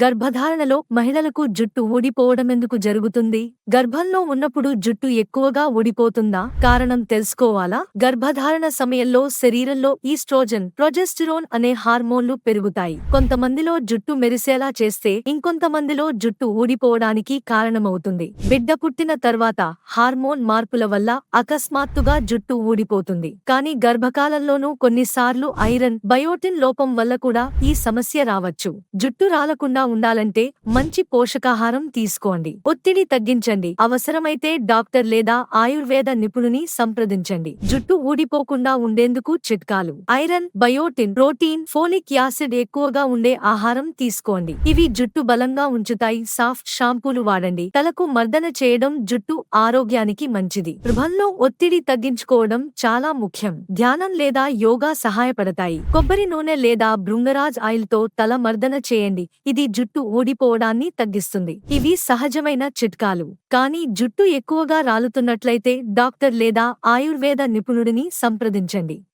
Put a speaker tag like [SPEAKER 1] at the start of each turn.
[SPEAKER 1] గర్భధారణలో మహిళలకు జుట్టు ఊడిపోవడమెందుకు జరుగుతుంది? గర్భంలో ఉన్నప్పుడు జుట్టు ఎక్కువగా ఊడిపోతుందా? కారణం తెలుసుకోవాలా? గర్భధారణ సమయంలో శరీరంలో ఈస్ట్రోజన్ ప్రొజెస్టిరోన్ అనే హార్మోన్లు పెరుగుతాయి. కొంతమందిలో జుట్టు మెరిసేలా చేస్తే ఇంకొంతమందిలో జుట్టు ఊడిపోవడానికి కారణమవుతుంది. బిడ్డ పుట్టిన తర్వాత హార్మోన్ మార్పుల వల్ల అకస్మాత్తుగా జుట్టు ఊడిపోతుంది. కానీ గర్భకాలంలోనూ కొన్నిసార్లు ఐరన్ బయోటిన్ లోపం వల్ల కూడా ఈ సమస్య రావచ్చు. జుట్టు రాలకుండా ఉండాలంటే మంచి పోషకాహారం తీసుకోండి. ఒత్తిడి తగ్గించండి. అవసరమైతే డాక్టర్ లేదా ఆయుర్వేద నిపుణుని సంప్రదించండి. జుట్టు ఊడిపోకుండా ఉండేందుకు చిట్కాలు. Iron biotin protein folic acid ఎక్కువగా ఉండే ఆహారం తీసుకోండి. ఇవి జుట్టు బలంగా ఉంచుతాయి. సాఫ్ట్ షాంపూలు వాడండి. తలకు మర్దన చేయడం జుట్టు ఆరోగ్యానికి మంచిది. గృహంలో ఒత్తిడి తగ్గించుకోవడం చాలా ముఖ్యం. ధ్యానం లేదా యోగా సహాయపడతాయి. కొబ్బరి నూనె లేదా భృంగరాజ్ ఆయిల్తో తల మర్దన చేయండి. ఇది జుట్టు ఊడిపోవడాన్ని తగ్గిస్తుంది. ఇవి సహజమైన చిట్కాలు. కానీ జుట్టు ఎక్కువగా రాలుతున్నట్లయితే డాక్టర్ లేదా ఆయుర్వేద నిపుణుడిని సంప్రదించండి.